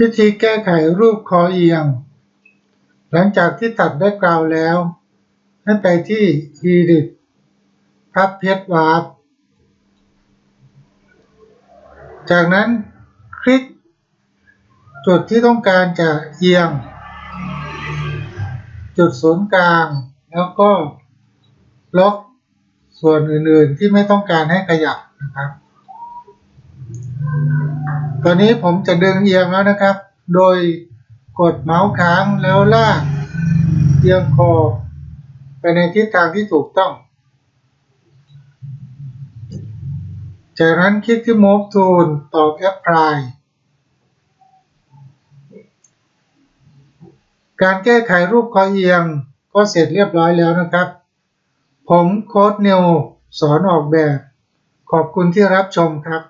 วิธีแก้ไขรูปคอเอียง หลังจากที่ตัดได้กราวแล้ว ให้ไปที่ Edit พับเพชรวาร์ปจากนั้นคลิก จุดที่ต้องการจะเอียง จุดศูนย์กลาง แล้วก็ล็อกส่วนอื่นๆที่ไม่ต้องการให้ขยับนะครับ ตอนนี้ผมจะดึงเอียงแล้วนะครับ โดยกดเมาส์ค้างแล้วลากเอียงคอไปในทิศทางที่ถูกต้อง จากนั้นคลิกที่ Move Tool ตอบ Apply การแก้ไขรูปคอเอียงก็เสร็จเรียบร้อยแล้วนะครับ ผมโค้ดเนวสอนออกแบบ ขอบคุณที่รับชมครับ